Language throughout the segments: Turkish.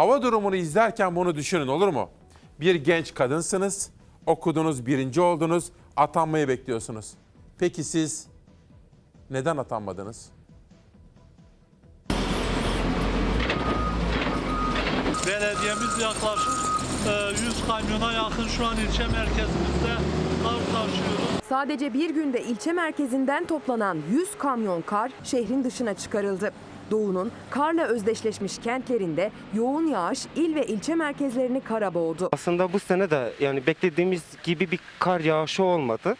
Hava durumunu izlerken bunu düşünün olur mu? Bir genç kadınsınız, okudunuz, birinci oldunuz, atanmayı bekliyorsunuz. Peki siz neden atanmadınız? Belediyemiz yaklaşık e, 100 kamyona yakın şu an ilçe merkezimizde kar. Sadece bir günde ilçe merkezinden toplanan 100 kamyon kar şehrin dışına çıkarıldı. Doğu'nun karla özdeşleşmiş kentlerinde yoğun yağış il ve ilçe merkezlerini kara boğdu. Aslında bu sene de yani beklediğimiz gibi bir kar yağışı olmadı.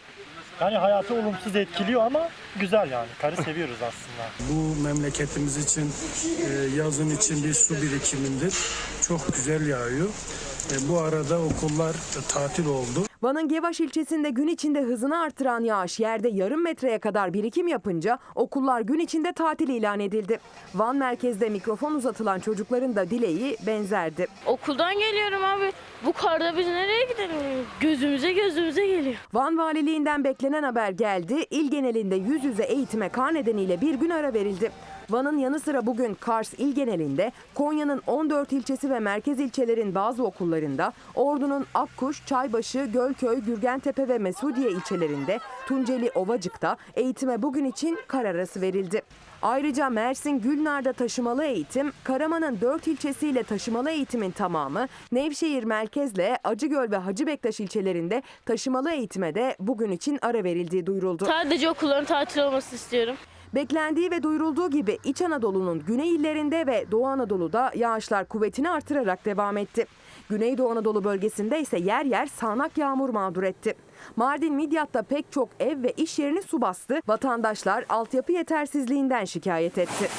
Yani hayatı olumsuz etkiliyor ama güzel yani. Karı seviyoruz aslında. Bu memleketimiz için e, yazın için bir su birikimindir. Çok güzel yağıyor. E, Bu arada okullar tatil oldu. Van'ın Gevaş ilçesinde gün içinde hızını artıran yağış yerde yarım metreye kadar birikim yapınca okullar gün içinde tatil ilan edildi. Van merkezde mikrofon uzatılan çocukların da dileği benzerdi. Okuldan geliyorum abi. Bu karda biz nereye gidelim? Gözümüze gözümüze geliyor. Van Valiliğinden beklenen haber geldi. İl genelinde yüz yüze eğitime kar nedeniyle bir gün ara verildi. Van'ın yanı sıra bugün Kars il genelinde, Konya'nın 14 ilçesi ve merkez ilçelerin bazı okullarında, Ordu'nun Akkuş, Çaybaşı, Gölköy, Gürgentepe ve Mesudiye ilçelerinde, Tunceli Ovacık'ta eğitime bugün için kar arası verildi. Ayrıca Mersin Gülnar'da taşımalı eğitim, Karaman'ın 4 ilçesiyle taşımalı eğitimin tamamı, Nevşehir merkezle Acıgöl ve Hacı Bektaş ilçelerinde taşımalı eğitime de bugün için ara verildiği duyuruldu. Sadece okulların tatil olmasını istiyorum. Beklendiği ve duyurulduğu gibi İç Anadolu'nun güney illerinde ve Doğu Anadolu'da yağışlar kuvvetini artırarak devam etti. Güneydoğu Anadolu bölgesinde ise yer yer sağanak yağmur mağdur etti. Mardin Midyat'ta pek çok ev ve iş yerini su bastı. Vatandaşlar altyapı yetersizliğinden şikayet etti.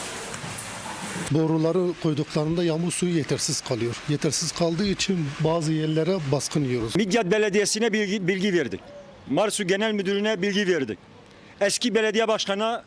Boruları koyduklarında yağmur suyu yetersiz kalıyor. Yetersiz kaldığı için bazı yerlere baskın yiyoruz. Midyat Belediyesi'ne bilgi, bilgi verdik. Marsu Genel Müdürü'ne bilgi verdik. Eski belediye başkanına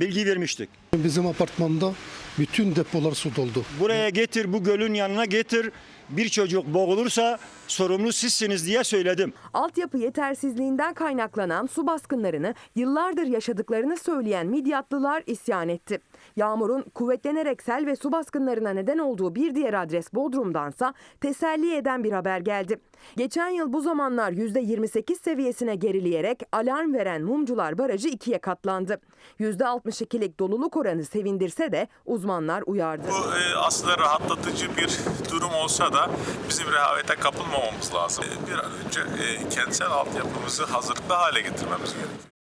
bilgi vermiştik. Bizim apartmanda bütün depolar su doldu. Buraya getir, bu gölün yanına getir. Bir çocuk boğulursa sorumlu sizsiniz diye söyledim. Altyapı yetersizliğinden kaynaklanan su baskınlarını yıllardır yaşadıklarını söyleyen Midyatlılar isyan etti. Yağmurun kuvvetlenerek sel ve su baskınlarına neden olduğu bir diğer adres Bodrum'dansa teselli eden bir haber geldi. Geçen yıl bu zamanlar %28 seviyesine gerileyerek alarm veren Mumcular Barajı ikiye katlandı. %62'lik doluluk oranı sevindirse de uzmanlar uyardı. Bu e, aslında rahatlatıcı bir durum olsa da bizim rehavete kapılmamamız lazım. E, Bir an önce e, kentsel altyapımızı hazırlıklı hale getirmemiz gerekiyor.